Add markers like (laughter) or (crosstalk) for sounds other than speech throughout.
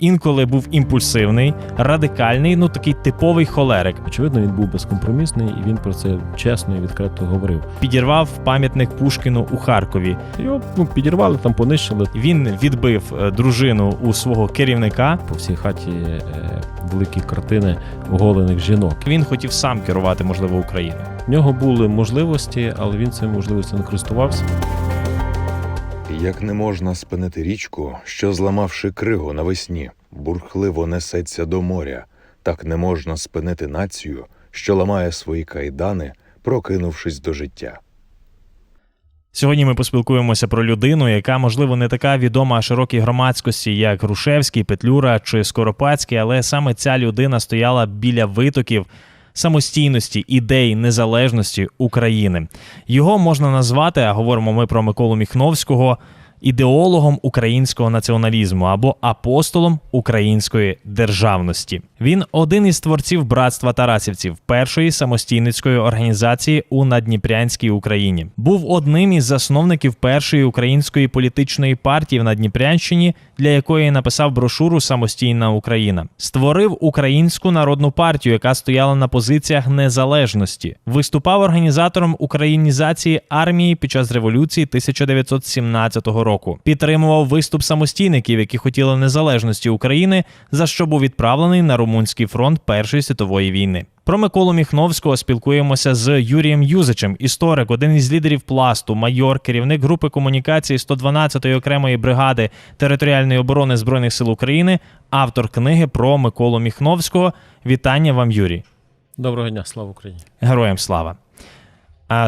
Інколи був імпульсивний, радикальний, ну такий типовий холерик. Очевидно, він був безкомпромісний, і він про це чесно і відкрито говорив. Підірвав пам'ятник Пушкіну у Харкові. Його ну, підірвали, там понищили. Він відбив е, дружину у свого керівника. По всій хаті е, великі картини оголених жінок. Він хотів сам керувати, можливо, Україною. В нього були можливості, але він цими можливостями не користувався. Як не можна спинити річку, що, зламавши кригу навесні, бурхливо несеться до моря, так не можна спинити націю, що ламає свої кайдани, прокинувшись до життя. Сьогодні ми поспілкуємося про людину, яка, можливо, не така відома широкій громадськості, як Грушевський, Петлюра чи Скоропадський, але саме ця людина стояла біля витоків самостійності, ідей незалежності України. Його можна назвати, а говоримо ми про Миколу Міхновського. Ідеологом українського націоналізму або апостолом української державності. Він один із творців братства Тарасівців, першої самостійницької організації у Надніпрянській Україні. Був одним із засновників першої української політичної партії в Надніпрянщині, для якої написав брошуру Самостійна Україна. Створив українську народну партію, яка стояла на позиціях незалежності. Виступав організатором українізації армії під час революції 1917 року. Підтримував виступ самостійників, які хотіли незалежності України, за що був відправлений на румунський фронт Першої світової війни. Про Миколу Міхновського спілкуємося з Юрієм Юзичем, історик, один із лідерів пласту, майор, керівник групи комунікації 112-ї окремої бригади територіальної оборони збройних сил України, автор книги про Миколу Міхновського. Вітання вам, Юрій. Доброго дня, слава Україні! Героям слава.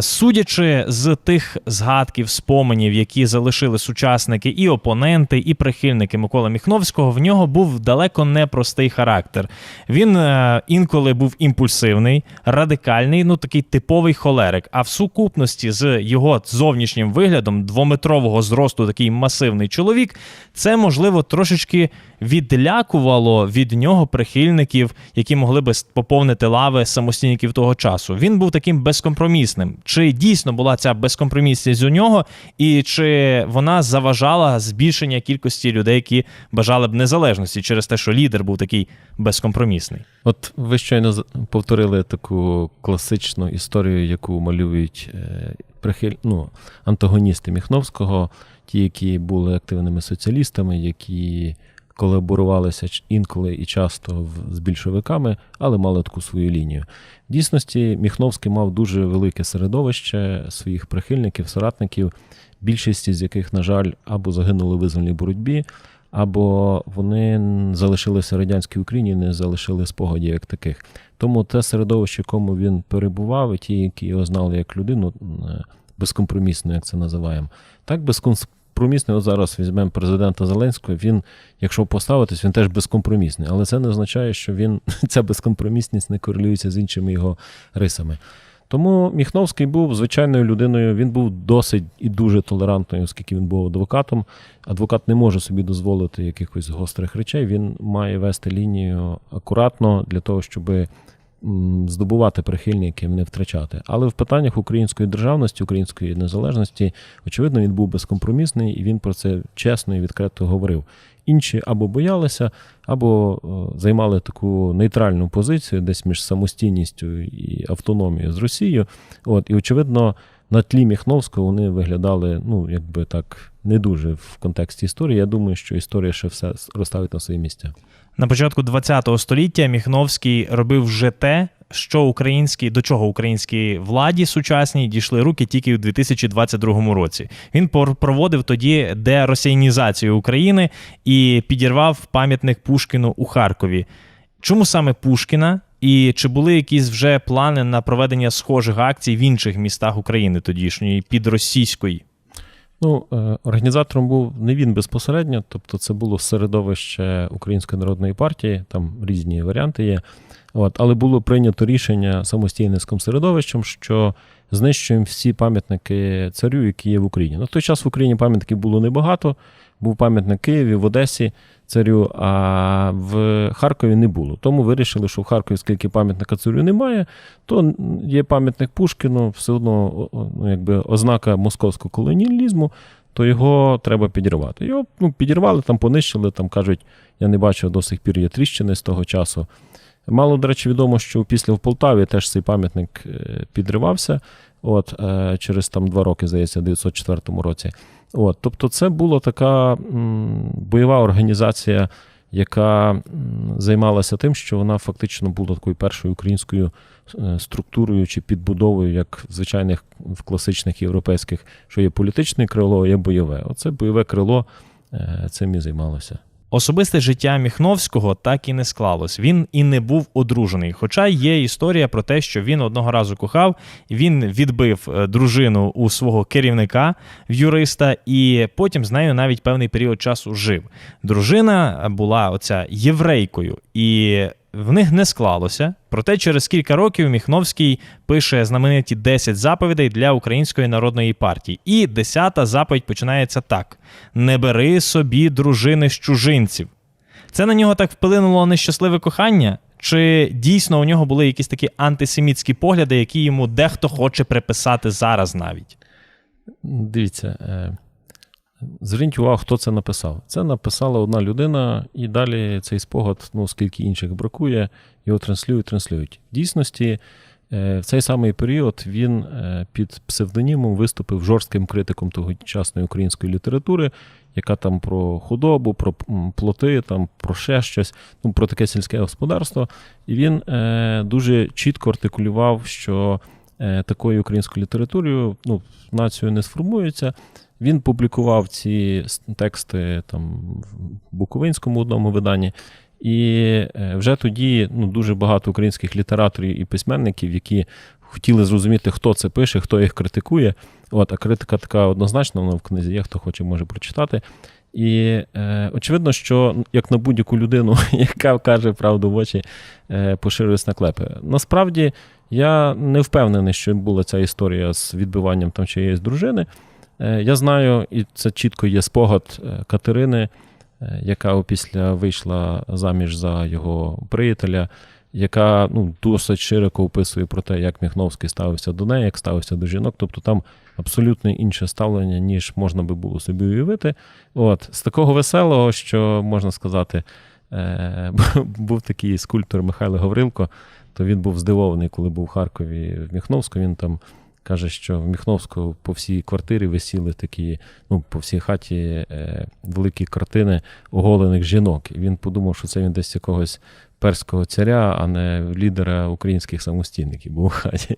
Судячи з тих згадків, споменів, які залишили сучасники і опоненти, і прихильники Миколи Міхновського, в нього був далеко не простий характер. Він е, інколи був імпульсивний, радикальний, ну такий типовий холерик. А в сукупності з його зовнішнім виглядом, двометрового зросту, такий масивний чоловік, це можливо трошечки відлякувало від нього прихильників, які могли би поповнити лави самостійників того часу. Він був таким безкомпромісним. Чи дійсно була ця безкомпромісність у нього, і чи вона заважала збільшення кількості людей, які бажали б незалежності через те, що лідер був такий безкомпромісний? От ви щойно повторили таку класичну історію, яку малюють е, прихиль... ну, антагоністи Міхновського, ті, які були активними соціалістами, які колаборувалися інколи і часто з більшовиками, але мали таку свою лінію. В дійсності Міхновський мав дуже велике середовище своїх прихильників, соратників, більшість з яких, на жаль, або загинули в визвольній боротьбі, або вони залишилися радянській Україні, не залишили спогадів як таких. Тому те середовище, в якому він перебував, і ті, які його знали як людину, безкомпромісно, як це називаємо, так безкомпромісний, от зараз візьмемо президента Зеленського, він, якщо поставитись, він теж безкомпромісний. Але це не означає, що він, (laughs) ця безкомпромісність не корелюється з іншими його рисами. Тому Міхновський був звичайною людиною, він був досить і дуже толерантною, оскільки він був адвокатом. Адвокат не може собі дозволити якихось гострих речей. Він має вести лінію акуратно для того, щоб здобувати прихильників, не втрачати. Але в питаннях української державності, української незалежності, очевидно, він був безкомпромісний і він про це чесно і відкрито говорив. Інші або боялися, або е, займали таку нейтральну позицію десь між самостійністю і автономією з Росією. От, і очевидно, на тлі Міхновського вони виглядали, ну, якби так, не дуже в контексті історії. Я думаю, що історія ще все розставить на свої місця. На початку ХХ століття Міхновський робив вже те, що українські до чого українській владі сучасній дійшли руки тільки у 2022 році. Він проводив тоді деросіянізацію України і підірвав пам'ятник Пушкіну у Харкові. Чому саме Пушкіна? І чи були якісь вже плани на проведення схожих акцій в інших містах України тодішньої під російської? Ну, е, організатором був не він безпосередньо, тобто це було середовище Української народної партії, там різні варіанти є. От, але було прийнято рішення самостійницьким середовищем, що знищуємо всі пам'ятники царю, які є в Україні. На той час в Україні пам'ятників було небагато. Був пам'ятник Києві, в Одесі царю, а в Харкові не було. Тому вирішили, що в Харкові, оскільки пам'ятника царю немає, то є пам'ятник Пушкіну, все одно ну, якби ознака московського колоніалізму. то його треба підірвати. Його ну, підірвали, там понищили, там кажуть, я не бачив до сих пір є тріщини з того часу. Мало, до речі, відомо, що після в Полтаві теж цей пам'ятник е, підривався. От, е, через там два роки, здається, в 1904 році. От, тобто, це була така бойова організація, яка займалася тим, що вона фактично була такою першою українською е, структурою чи підбудовою, як в звичайних в класичних європейських, що є політичне крило, є бойове. Оце бойове крило е, цим і займалося. Особисте життя Міхновського так і не склалось. Він і не був одружений. Хоча є історія про те, що він одного разу кохав, він відбив е, дружину у свого керівника юриста, і потім з нею навіть певний період часу жив. Дружина була оця єврейкою, і в них не склалося. Проте через кілька років Міхновський пише знамениті 10 заповідей для Української народної партії. І 10-та заповідь починається так: не бери собі дружини з чужинців. Це на нього так вплинуло нещасливе кохання? Чи дійсно у нього були якісь такі антисемітські погляди, які йому дехто хоче приписати зараз навіть? Дивіться, е, зверніть увагу, хто це написав. Це написала одна людина, і далі цей спогад, ну скільки інших бракує, його транслюють, транслюють. В дійсності, е, в цей самий період він е, під псевдонімом виступив жорстким критиком тогочасної української літератури, яка там про худобу, про плоти, там про ще щось, ну про таке сільське господарство. І він е, дуже чітко артикулював, що такою українською літературою ну, націю не сформується. Він публікував ці тексти там в Буковинському одному виданні. І е, вже тоді ну, дуже багато українських літераторів і письменників, які хотіли зрозуміти, хто це пише, хто їх критикує. От, а критика така однозначна, вона в книзі є, хто хоче, може прочитати. І е, очевидно, що як на будь-яку людину, (laughs) яка каже правду в очі, е, поширюється наклепи. Насправді я не впевнений, що була ця історія з відбиванням там чиєїсь дружини. Е, Я знаю, і це чітко є спогад е, Катерини, е, яка опісля вийшла заміж за його приятеля, яка ну, досить широко описує про те, як Міхновський ставився до неї, як ставився до жінок. Тобто там абсолютно інше ставлення, ніж можна би було собі уявити. От, з такого веселого, що можна сказати, (laughs) був такий скульптор Михайло Гаврилко, то він був здивований, коли був в Харкові в Міхновську. Він там каже, що в Міхновську по всій квартирі висіли такі, ну, по всій хаті е, великі картини оголених жінок. І він подумав, що це він десь якогось перського царя, а не лідера українських самостійників був у хаті.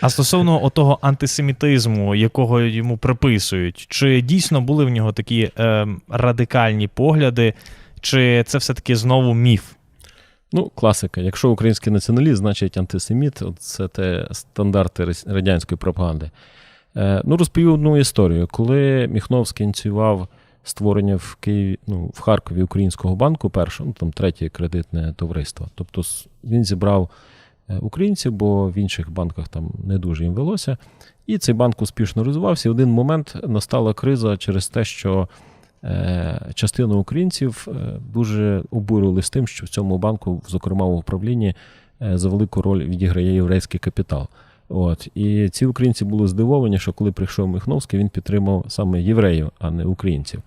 А стосовно отого антисемітизму, якого йому приписують, чи дійсно були в нього такі е, радикальні погляди, чи це все-таки знову міф? Ну, класика. Якщо український націоналіст, значить антисеміт, це те стандарти радянської пропаганди. Е, ну, розповів одну історію. Коли Міхновський ініціював створення в Києві, ну, в Харкові українського банку, першого, ну там третє кредитне товариство. Тобто він зібрав е, українців, бо в інших банках там не дуже їм велося. І цей банк успішно розвивався. І в один момент настала криза через те, що частина українців е, дуже обурили з тим, що в цьому банку, зокрема в управлінні, е, за велику роль відіграє єврейський капітал. От і ці українці були здивовані, що коли прийшов Михновський, він підтримав саме євреїв, а не українців.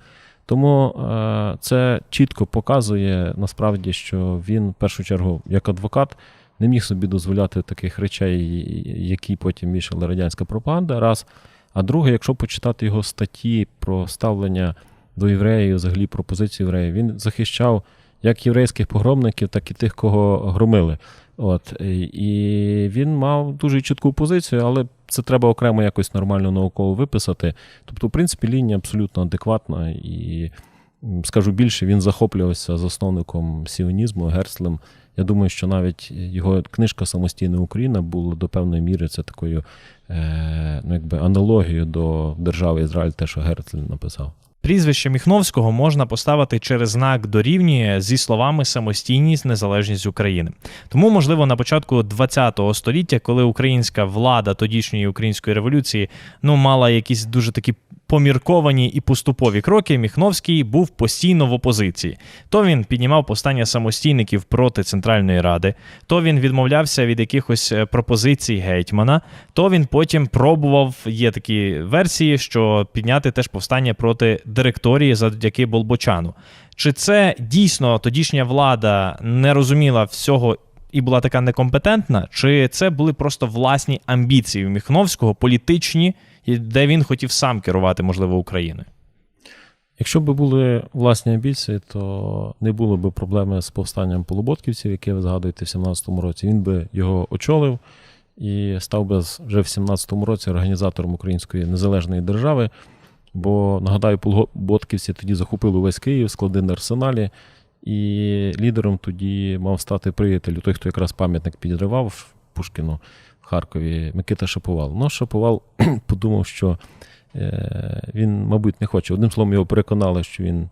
Тому е, це чітко показує насправді, що він в першу чергу як адвокат не міг собі дозволяти таких речей, які потім вішала радянська пропаганда. Раз. А друге, якщо почитати його статті про ставлення до євреїв, взагалі про позицію євреїв, він захищав як єврейських погромників, так і тих, кого громили. От і він мав дуже чітку позицію, але це треба окремо якось нормально науково виписати. Тобто, в принципі, лінія абсолютно адекватна, і скажу більше, він захоплювався засновником сіонізму Герслем. Я думаю, що навіть його книжка Самостійна Україна була до певної міри це такою е, ну, якби аналогією до держави Ізраїль, те, що Герцль написав. Прізвище Міхновського можна поставити через знак дорівнює зі словами самостійність, незалежність України. Тому, можливо, на початку ХХ століття, коли українська влада тодішньої української революції ну мала якісь дуже такі помірковані і поступові кроки, Міхновський був постійно в опозиції. То він піднімав повстання самостійників проти Центральної Ради, то він відмовлявся від якихось е, пропозицій гетьмана, то він потім пробував, є такі версії, що підняти теж повстання проти директорії завдяки Болбочану. Чи це дійсно тодішня влада не розуміла всього і була така некомпетентна, чи це були просто власні амбіції у Міхновського, політичні, де він хотів сам керувати, можливо, Україною? Якщо б були власні амбіції, то не було б проблеми з повстанням полуботківців, яке ви згадуєте в 17-му році. Він би його очолив і став би вже в 17-му році організатором Української незалежної держави. Бо нагадаю, полуботківці тоді захопили весь Київ, склади на арсеналі, і лідером тоді мав стати приятель, той, хто якраз пам'ятник підривав Пушкіну в Харкові, Микита Шаповал. Ну, Шаповал (clears throat) подумав, що е, він, мабуть, не хоче. Одним словом, його переконали, що він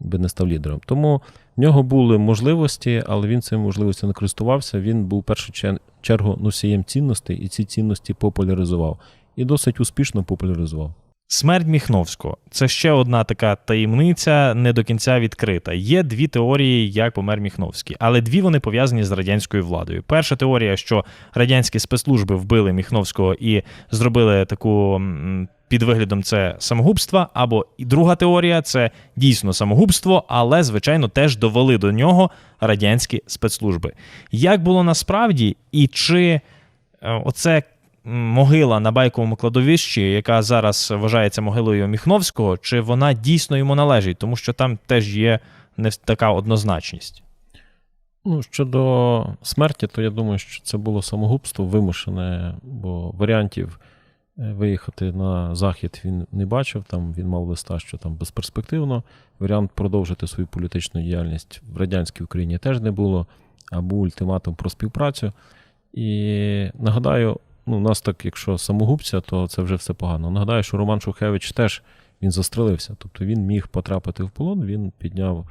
би не став лідером. Тому в нього були можливості, але він цими можливостями не користувався. Він був в першу чер- чергу носієм цінностей і ці цінності популяризував. І досить успішно популяризував. Смерть Міхновського це ще одна така таємниця, не до кінця відкрита. Є дві теорії, як помер Міхновський, але дві вони пов'язані з радянською владою. Перша теорія, що радянські спецслужби вбили Міхновського і зробили таку під виглядом це самогубства. Або і друга теорія це дійсно самогубство, але звичайно теж довели до нього радянські спецслужби. Як було насправді, і чи е, оце могила на байковому кладовищі, яка зараз вважається могилою Міхновського, чи вона дійсно йому належить, тому що там теж є не така однозначність. Ну, щодо смерті, то я думаю, що це було самогубство вимушене, бо варіантів е, виїхати на захід він не бачив. Там він мав листа, що там безперспективно. Варіант продовжити свою політичну діяльність в радянській Україні теж не було, а був ультиматум про співпрацю. І нагадаю, ну, у нас так, якщо самогубця, то це вже все погано. Нагадаю, що Роман Шухевич теж він застрелився. Тобто він міг потрапити в полон, він підняв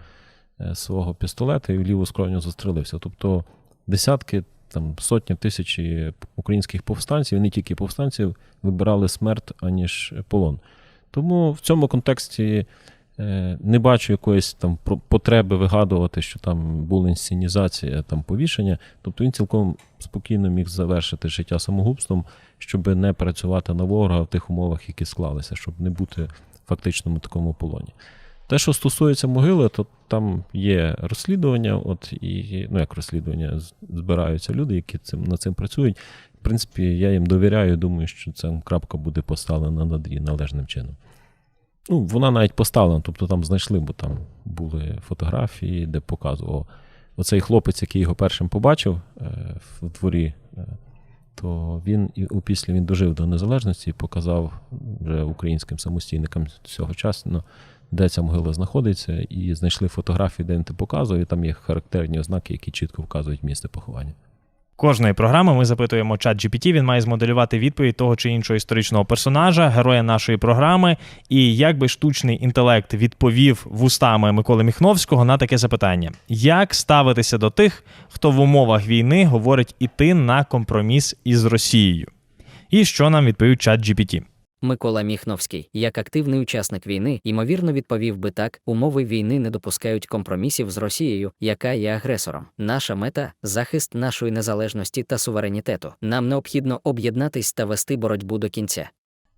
е, свого пістолета і в ліву скроню застрелився. Тобто десятки, там сотні тисячі українських повстанців, і не тільки повстанців, вибирали смерть, аніж полон. Тому в цьому контексті не бачу якоїсь там потреби вигадувати, що там була інсценізація, там повішення. Тобто він цілком спокійно міг завершити життя самогубством, щоб не працювати на ворога в тих умовах, які склалися, щоб не бути в фактичному такому полоні. Те, що стосується могили, то там є розслідування, от і ну як розслідування, збираються люди, які цим над цим працюють. В принципі, я їм довіряю, думаю, що ця крапка буде поставлена над належним чином. Ну, вона навіть поставлена, тобто там знайшли, бо там були фотографії, де показував оцей хлопець, який його першим побачив е, в дворі, е, то він і опісля він дожив до незалежності і показав вже українським самостійникам цього часу, де ця могила знаходиться, і знайшли фотографії, де він це показував, і там є характерні ознаки, які чітко вказують місце поховання. Кожної програми ми запитуємо чат GPT, він має змоделювати відповідь того чи іншого історичного персонажа, героя нашої програми, і як би штучний інтелект відповів вустами Миколи Міхновського на таке запитання: як ставитися до тих, хто в умовах війни говорить іти на компроміс із Росією? І що нам відповів чат GPT? Микола Міхновський, як активний учасник війни, ймовірно відповів би так: умови війни не допускають компромісів з Росією, яка є агресором. Наша мета захист нашої незалежності та суверенітету. Нам необхідно об'єднатись та вести боротьбу до кінця.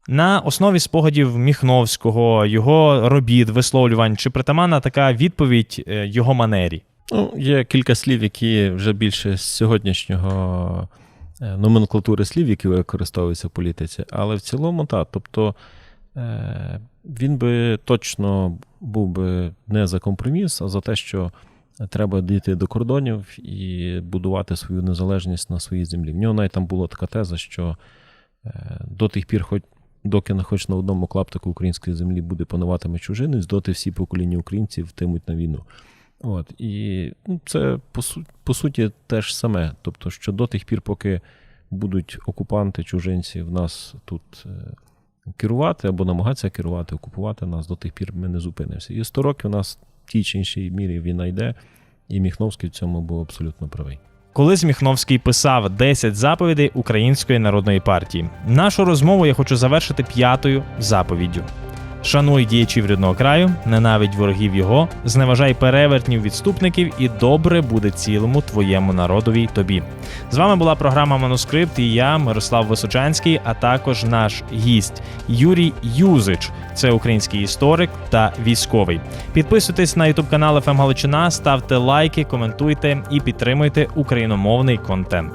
На основі спогадів Міхновського, його робіт, висловлювань, чи притаманна така відповідь е, його манері? Ну, є кілька слів, які вже більше з сьогоднішнього номенклатури слів, які використовуються в політиці, але в цілому так. Тобто е, він би точно був би не за компроміс, а за те, що треба дійти до кордонів і будувати свою незалежність на своїй землі. В нього навіть там була така теза, що е, до тих пір, хоч доки на хоч на одному клаптику української землі буде пануватиме чужинець, доти всі покоління українців йтимуть на війну. От, і ну, це по, су- по суті те ж саме. Тобто, що до тих пір, поки будуть окупанти, чужинці в нас тут е, керувати або намагатися керувати, окупувати нас, до тих пір ми не зупинимося. І 100 років у нас в тій чи іншій мірі війна йде, і Міхновський в цьому був абсолютно правий. Колись Міхновський писав 10 заповідей Української народної партії. Нашу розмову я хочу завершити п'ятою заповіддю. Шануй діячів рідного краю, ненавидь ворогів його, зневажай перевертнів відступників, і добре буде цілому твоєму народові тобі. З вами була програма Манускрипт і я, Мирослав Височанський, а також наш гість Юрій Юзич. Це український історик та військовий. Підписуйтесь на ютуб канал «ФМ Галичина, ставте лайки, коментуйте і підтримуйте україномовний контент.